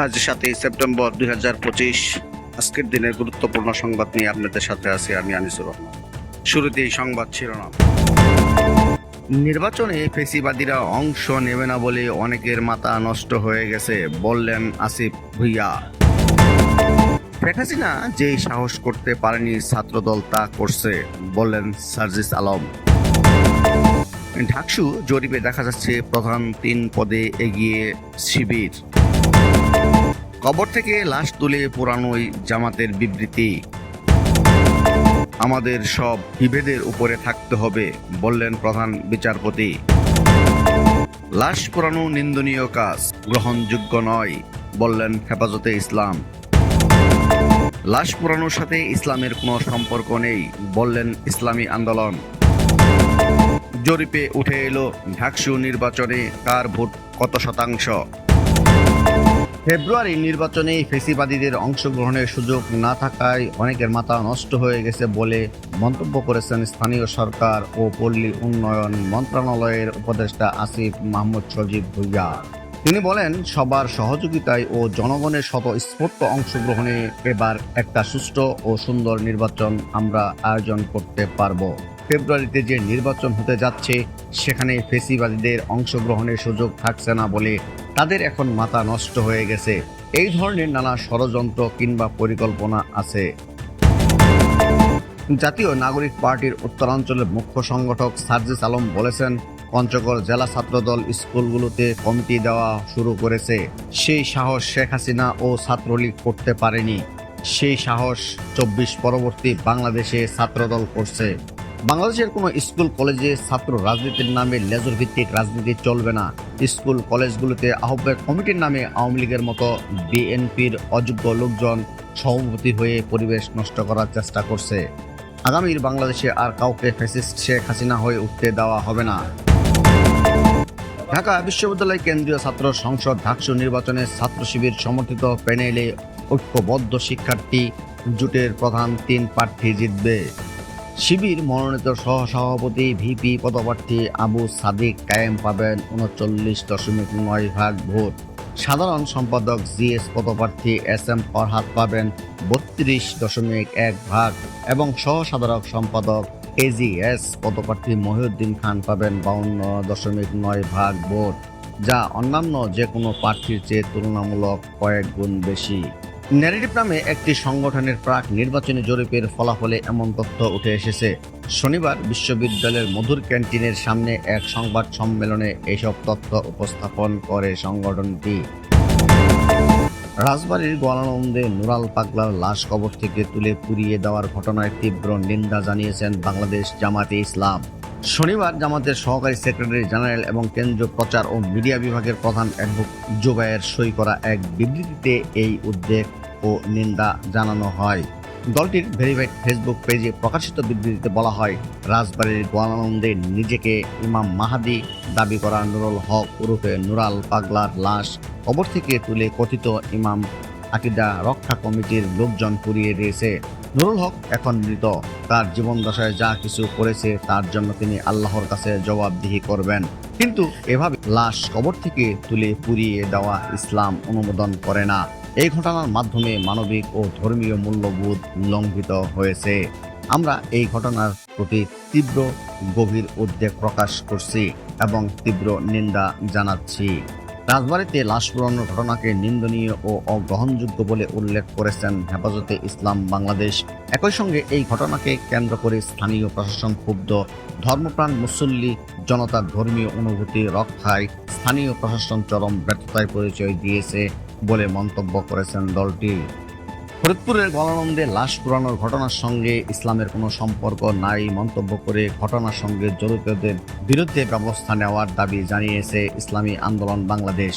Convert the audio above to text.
আজ সাতই সেপ্টেম্বর দুই হাজার পঁচিশ। আজকের দিনের গুরুত্বপূর্ণ সংবাদ নিয়ে আপনাদের সাথে আছি আমি আনিসুর রহমান। শুরুতেই সংবাদ শিরোনাম। নির্বাচনে ফেসিবাদীরা অংশ নেবে না বলে অনেকের মাথা নষ্ট হয়ে গেছে, বললেন আসিফ ভুইয়া। শেখ হাসিনা যেই সাহস করতে পারেনি, ছাত্রদল তা করছে, বললেন সার্জিস আলম। ঢাকসু জরিপে দেখা যাচ্ছে প্রধান তিন পদে এগিয়ে শিবির। কবর থেকে লাশ তুলে পোড়ানোই জামাতের বিবৃতি। আমাদের সব বিভেদের উপরে থাকতে হবে, বললেন প্রধান বিচারপতি। লাশ পোড়ানো নিন্দনীয় কাজ, গ্রহণযোগ্য নয়, বললেন হেফাজতে ইসলাম। লাশ পোড়ানোর সাথে ইসলামের কোনো সম্পর্ক নেই, বললেন ইসলামী আন্দোলন। জরিপে উঠে এলো, ঢাকসু নির্বাচনে কার ভোট কত শতাংশ? ফেব্রুয়ারি নির্বাচনে ফেসিবাদীদের অংশগ্রহণের সুযোগ না থাকায় অনেকের মাথা নষ্ট হয়ে গেছে বলে মন্তব্য করেছেন স্থানীয় সরকার ও পল্লী উন্নয়ন মন্ত্রণালয়ের উপদেষ্টা আসিফ মাহমুদ সজীব ভুইয়া। তিনি বলেন, সবার সহযোগিতায় ও জনগণের শত স্বতঃস্ফূর্ত অংশগ্রহণে এবার একটা সুষ্ঠু ও সুন্দর নির্বাচন আমরা আয়োজন করতে পারব। ফেব্রুয়ারিতে যে নির্বাচন হতে যাচ্ছে, সেখানে ফেসিবাদীদের অংশগ্রহণের সুযোগ থাকছে না বলে তাদের এখন মাথা নষ্ট হয়ে গেছে। এই ধরনের নানা ষড়যন্ত্র কিংবা পরিকল্পনা আছে। জাতীয় নাগরিক পার্টির উত্তরাঞ্চলের মুখ্য সংগঠক সার্জিস আলম বলেছেন, পঞ্চগড় জেলা ছাত্রদল স্কুলগুলোতে কমিটি দেওয়া শুরু করেছে। সেই সাহস শেখ হাসিনা ও ছাত্রলীগ করতে পারেনি। সেই সাহস চব্বিশ পরবর্তী বাংলাদেশে ছাত্রদল করছে। বাংলাদেশের কোনো স্কুল, কলেজে ছাত্র রাজনীতির নামে লেজর ভিত্তিক রাজনীতি চলবে না। স্কুল, কলেজগুলোতে আহ্বায়ক কমিটির নামে আওয়ামী লীগের মতো বিএনপির অযোগ্য লোকজন সভাপতি হয়ে পরিবেশ নষ্ট করার চেষ্টা করছে। আগামীর বাংলাদেশে আর কাউকে ফ্যাসিস্ট শেখ হাসিনা হয়ে উঠতে দেওয়া হবে না। ঢাকা বিশ্ববিদ্যালয় কেন্দ্রীয় ছাত্র সংসদ ঢাকসু নির্বাচনে ছাত্র শিবির সমর্থিত প্যানেলে ঐক্যবদ্ধ শিক্ষার্থী জোটের প্রধান তিন প্রার্থী জিতবে। শিবির মনোনীত সহ সহসভাপতি, ভিপি পদপ্রার্থী আবু সাদিক কায়েম পাবেন উনচল্লিশ দশমিক নয় ভাগ ভোট। সাধারণ সম্পাদক জিএস পদপ্রার্থী এস এম ফরহাদ পাবেন বত্রিশ দশমিক এক ভাগ এবং সহসাধারক সম্পাদক এজিএস পদপ্রার্থী মহিউদ্দিন খান পাবেন বাউন্ন দশমিক নয় ভাগ ভোট, যা অন্যান্য যে কোনো প্রার্থীর চেয়ে তুলনামূলক কয়েক গুণ বেশি। ন্যারেটিভ নামে একটি সংগঠনের প্রাক নির্বাচনী জরিপের ফলাফলে এমন তথ্য উঠে এসেছে। শনিবার বিশ্ববিদ্যালয়ের মধুর ক্যান্টিনের সামনে এক সংবাদ সম্মেলনে এসব তথ্য উপস্থাপন করে সংগঠনটি। রাজবাড়ির গোয়ালানন্দে নুরাল পাগলার লাশ কবর থেকে তুলে পুড়িয়ে দেওয়ার ঘটনায় তীব্র নিন্দা জানিয়েছেন বাংলাদেশ জামাতে ইসলাম। শনিবার জামাতের সহকারী সেক্রেটারি জেনারেল এবং কেন্দ্রীয় প্রচার ও মিডিয়া বিভাগের প্রধান অ্যাডভোক জোবায়ের সই করা এক বিবৃতিতে এই উদ্বেগ ও নিন্দা জানানো হয়। দলটির ভেরিফাইড ফেসবুক পেজে প্রকাশিত বিবৃতিতে বলা হয়, রাজবাড়ির গোয়ালানন্দে নিজেকে ইমাম মাহাদি দাবি করা নুরুল হক ওরফে নুরাল পাগলার লাশ কবর থেকে তুলে কথিত ইমাম আকিদা রক্ষা কমিটির লোকজন পুড়িয়ে দিয়েছে। নুরুল হক এখন মৃত। তার জীবন দশায় যা কিছু করেছে, তার জন্য তিনি আল্লাহর কাছে জবাবদিহি করবেন। কিন্তু এভাবে লাশ কবর থেকে তুলে পুড়িয়ে দেওয়া ইসলাম অনুমোদন করে না। এই ঘটনার মাধ্যমে মানবিক ও ধর্মীয় মূল্যবোধ লঙ্ঘিত হয়েছে। আমরা এই ঘটনার প্রতি তীব্র, গভীর উদ্বেগ প্রকাশ করছি এবং তীব্র নিন্দা জানাচ্ছি। রাজবাড়িতে লাশ পুরানোর ঘটনাকে নিন্দনীয় ও অগ্রহণযোগ্য বলে উল্লেখ করেছেন হেফাজতে ইসলাম বাংলাদেশ। একই সঙ্গে এই ঘটনাকে কেন্দ্র করে স্থানীয় প্রশাসন ক্ষুব্ধ। ধর্মপ্রাণ মুসল্লি জনতার ধর্মীয় অনুভূতি রক্ষায় স্থানীয় প্রশাসন চরম ব্যর্থতায় পরিচয় দিয়েছে বলে মন্তব্য করেছেন দলটি। ফরিদপুরের গলানন্দে লাশ পুরানোর ঘটনার সঙ্গে ইসলামের কোনো সম্পর্ক নাই মন্তব্য করে ঘটনার সঙ্গে জড়িতদের বিরুদ্ধে ব্যবস্থা নেওয়ার দাবি জানিয়েছে ইসলামী আন্দোলন বাংলাদেশ।